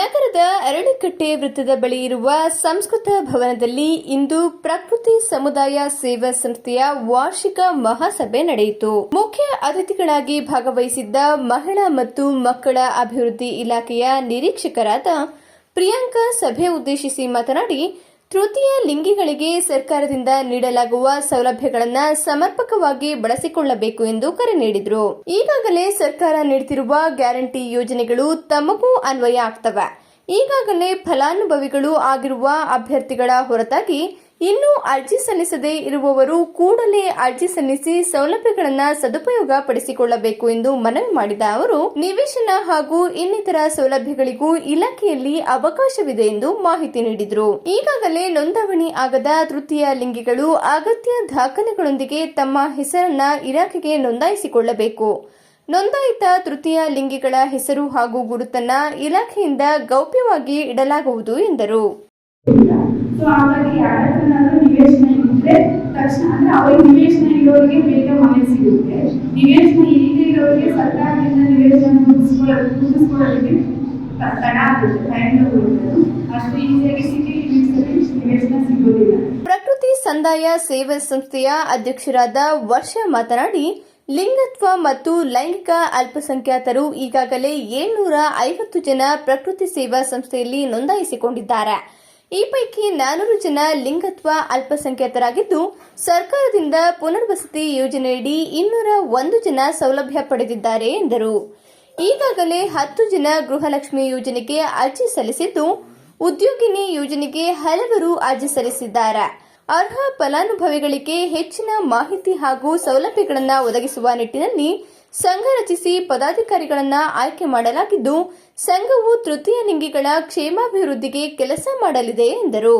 ನಗರದ ಅರಳಿಕಟ್ಟೆ ವೃತ್ತದ ಬಳಿ ಇರುವ ಸಂಸ್ಕೃತ ಭವನದಲ್ಲಿ ಇಂದು ಪ್ರಕೃತಿ ಸಮುದಾಯ ಸೇವಾ ಸಂಸ್ಥೆಯ ವಾರ್ಷಿಕ ಮಹಾಸಭೆ ನಡೆಯಿತು. ಮುಖ್ಯ ಅತಿಥಿಗಳಾಗಿ ಭಾಗವಹಿಸಿದ್ದ ಮಹಿಳಾ ಮತ್ತು ಮಕ್ಕಳ ಅಭಿವೃದ್ಧಿ ಇಲಾಖೆಯ ನಿರೀಕ್ಷಕರಾದ ಪ್ರಿಯಾಂಕಾ ಸಭೆ ಉದ್ದೇಶಿಸಿ ಮಾತನಾಡಿ ತೃತೀಯ ಲಿಂಗಿಗಳಿಗೆ ಸರ್ಕಾರದಿಂದ ನೀಡಲಾಗುವ ಸೌಲಭ್ಯಗಳನ್ನು ಸಮರ್ಪಕವಾಗಿ ಬಳಸಿಕೊಳ್ಳಬೇಕು ಎಂದು ಕರೆ ನೀಡಿದರು. ಈಗಾಗಲೇ ಸರ್ಕಾರ ನೀಡುತ್ತಿರುವ ಗ್ಯಾರಂಟಿ ಯೋಜನೆಗಳು ತಮಗೂ ಅನ್ವಯ ಆಗ್ತವೆ. ಈಗಾಗಲೇ ಫಲಾನುಭವಿಗಳು ಆಗಿರುವ ಅಭ್ಯರ್ಥಿಗಳ ಹೊರತಾಗಿ ಇನ್ನೂ ಅರ್ಜಿ ಸಲ್ಲಿಸದೇ ಇರುವವರು ಕೂಡಲೇ ಅರ್ಜಿ ಸಲ್ಲಿಸಿ ಸೌಲಭ್ಯಗಳನ್ನು ಸದುಪಯೋಗ ಪಡಿಸಿಕೊಳ್ಳಬೇಕು ಎಂದು ಮನವಿ ಮಾಡಿದ ಅವರು, ನಿವೇಶನ ಹಾಗೂ ಇನ್ನಿತರ ಸೌಲಭ್ಯಗಳಿಗೂ ಇಲಾಖೆಯಲ್ಲಿ ಅವಕಾಶವಿದೆ ಎಂದು ಮಾಹಿತಿ ನೀಡಿದರು. ಈಗಾಗಲೇ ನೋಂದಣಿ ಆಗದ ತೃತೀಯ ಲಿಂಗಿಗಳು ಅಗತ್ಯ ದಾಖಲೆಗಳೊಂದಿಗೆ ತಮ್ಮ ಹೆಸರನ್ನ ಇಲಾಖೆಗೆ ನೋಂದಾಯಿಸಿಕೊಳ್ಳಬೇಕು. ನೋಂದಾಯಿತ ತೃತೀಯ ಲಿಂಗಿಗಳ ಹೆಸರು ಹಾಗೂ ಗುರುತನ್ನ ಇಲಾಖೆಯಿಂದ ಗೌಪ್ಯವಾಗಿ ಇಡಲಾಗುವುದು ಎಂದರು. ಸೊ ಹಾಗಾಗಿ ಯಾರತ್ರನಾದ್ರೂ ನಿವೇಶನ ಇದ್ರೆ ತಕ್ಷಣ, ಅಂದ್ರೆ ಅವ್ರಿಗೆ ನಿವೇಶನ ಇರೋರಿಗೆ ಬೇಗ ಮನೆ ಸಿಗುತ್ತೆ. ನಿವೇಶನ ಇಲ್ಲದೆ ಇರೋರಿಗೆ ಸರ್ಕಾರದಿಂದ ನಿವೇಶನ ಮುಗಿಸ್ಕೊಳ್ಳೋದು ಮುಗಿಸ್ಕೊಳ್ಳೋದಕ್ಕೆ ತಡ ಆಗುತ್ತೆ ಟೈಮ್ ಅಷ್ಟು ಈಸಿಯಾಗಿ ಸಿಟಿ ಲಿಮಿಟ್ಸ್ ನಿವೇಶನ ಸಿಗೋದಿಲ್ಲ. ಪ್ರಕೃತಿ ಸಂದಾಯ ಸೇವಾ ಸಂಸ್ಥೆಯ ಅಧ್ಯಕ್ಷರಾದ ವರ್ಷ ಮಾತನಾಡಿ, ಲಿಂಗತ್ವ ಮತ್ತು ಲೈಂಗಿಕ ಅಲ್ಪಸಂಖ್ಯಾತರು ಈಗಾಗಲೇ ಏಳ್ನೂರ ಐವತ್ತು ಜನ ಪ್ರಕೃತಿ ಸೇವಾ ಸಂಸ್ಥೆಯಲ್ಲಿ ನೋಂದಾಯಿಸಿಕೊಂಡಿದ್ದಾರೆ. ಈ ಪೈಕಿ ನಾನೂರು ಜನ ಲಿಂಗತ್ವ ಅಲ್ಪಸಂಖ್ಯಾತರಾಗಿದ್ದು, ಸರ್ಕಾರದಿಂದ ಪುನರ್ವಸತಿ ಯೋಜನೆಯಡಿ ಇನ್ನೂರ ಒಂದು ಜನ ಸೌಲಭ್ಯ ಪಡೆದಿದ್ದಾರೆ ಎಂದರು. ಈಗಾಗಲೇ ಹತ್ತು ಜನ ಗೃಹಲಕ್ಷ್ಮಿ ಯೋಜನೆಗೆ ಅರ್ಜಿ ಸಲ್ಲಿಸಿದ್ದು, ಉದ್ಯೋಗಿನಿ ಯೋಜನೆಗೆ ಹಲವರು ಅರ್ಜಿ ಸಲ್ಲಿಸಿದ್ದಾರೆ. ಅರ್ಹ ಫಲಾನುಭವಿಗಳಿಗೆ ಹೆಚ್ಚಿನ ಮಾಹಿತಿ ಹಾಗೂ ಸೌಲಭ್ಯಗಳನ್ನು ಒದಗಿಸುವ ನಿಟ್ಟಿನಲ್ಲಿ ಸಂಘ ರಚಿಸಿ ಪದಾಧಿಕಾರಿಗಳನ್ನು ಆಯ್ಕೆ ಮಾಡಲಾಗಿದ್ದು, ಸಂಘವು ತೃತೀಯ ಲಿಂಗಿಗಳ ಕ್ಷೇಮಾಭಿವೃದ್ಧಿಗೆ ಕೆಲಸ ಮಾಡಲಿದೆ ಎಂದರು.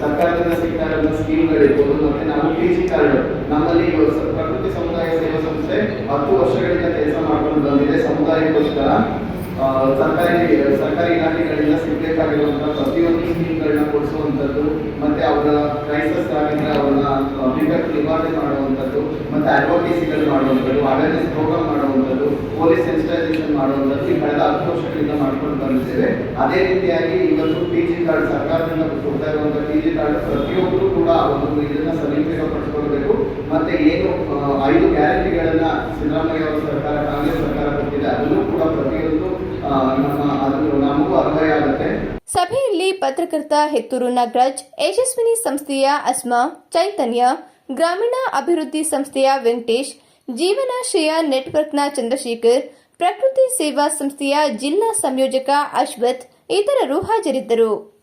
ಸರ್ಕಾರದಿಂದ ಸಿಗ್ತಾ ಸ್ಕೀಮ್ಗಳಿರ್ಬೋದು, ಮತ್ತೆ ನಾವು ಪಿ ಜಿ ಕಾರ್ಡ್, ನಮ್ಮಲ್ಲಿ ಪ್ರಕೃತಿ ಸಮುದಾಯ ಸೇವಾ ಸಂಸ್ಥೆ ಹತ್ತು ವರ್ಷಗಳಿಂದ ಕೆಲಸ ಮಾಡ್ಕೊಂಡು ಬಂದಿದೆ, ಸಮುದಾಯಕ್ಕೋಸ್ಕರ. ಸರ್ಕಾರಿ ಸರ್ಕಾರಿ ಇಲಾಖೆಗಳಿಂದ ಸಿಗಬೇಕಾಗಿರುವಂತಹ ಪ್ರತಿಯೊಂದು ಸ್ಕೀಮ್ಗಳನ್ನ ಕೊಡಿಸುವಂಥದ್ದು, ಮತ್ತೆ ಅವರ ಕ್ರೈಸಸ್ ಆಗಿದ್ರೆ ಅವರನ್ನ ಅಭಿವ್ಯಕ್ತಿ ನಿವಾರಣೆ ಮಾಡುವಂಥದ್ದು, ಮತ್ತೆ ಅಡ್ವೊಕೇಸಿಗಳು ಮಾಡುವಂಥದ್ದು ಅವೇರ್ನೆಸ್ ಪ್ರೋಗ್ರಾಮ್ ಮಾಡುವಂಥದ್ದು ಪೊಲೀಸ್ ಸೆನ್ಸಿಟೈಸೇಷನ್ ಮಾಡುವಂಥದ್ದು ಈ ಕಳೆದ ಹತ್ತು ವರ್ಷಗಳಿಂದ ಮಾಡ್ಕೊಂಡು ಬಂದಿದ್ದೇವೆ. ಅದೇ ರೀತಿಯಾಗಿ ಇವತ್ತು ಪಿ ಜಿ ಕಾರ್ಡ್ ಸರ್ಕಾರದಿಂದ ಕೊಡ್ತಾ ಇರುವಂತಹ ಪಿ ಜಿ ಕಾರ್ಡ್ ಪ್ರತಿಯೊಬ್ಬರು ಕೂಡ ಒಂದು ಇದನ್ನ ಸದುಪಯೋಗ ಪಡಿಸ್ಕೊಳ್ಬೇಕು ಮತ್ತೆ ಏನು ಐದು ಗ್ಯಾರಂಟಿಗಳನ್ನ ಸಿದ್ದರಾಮಯ್ಯ ಅವರ ಸರ್ಕಾರ ಕಾಂಗ್ರೆಸ್ ಸರ್ಕಾರ ಕೊಟ್ಟಿದೆ ಅದನ್ನು ಕೂಡ ಪ್ರತಿಯೊಂದು ಆ, ನಮ್ಮ ಅದು ನಮಗೂ ಅನ್ವಯ ಆಗುತ್ತೆ ಸಭೆಯಲ್ಲಿ ಪತ್ರಕರ್ತ ಹೆತ್ತೂರು ನಾಗರಾಜ್, ಯಶಸ್ವಿನಿ ಸಂಸ್ಥೆಯ ಅಸ್ಮಾ, ಚೈತನ್ಯ, ಗ್ರಾಮೀಣ ಅಭಿವೃದ್ಧಿ ಸಂಸ್ಥೆಯ ವೆಂಕಟೇಶ್, ಜೀವನಾಶ್ರಯ ನೆಟ್ವರ್ಕ್ನ ಚಂದ್ರಶೇಖರ್, ಪ್ರಕೃತಿ ಸೇವಾ ಸಂಸ್ಥೆಯ ಜಿಲ್ಲಾ ಸಂಯೋಜಕ ಅಶ್ವಥ್, ಇತರರು ಹಾಜರಿದ್ದರು.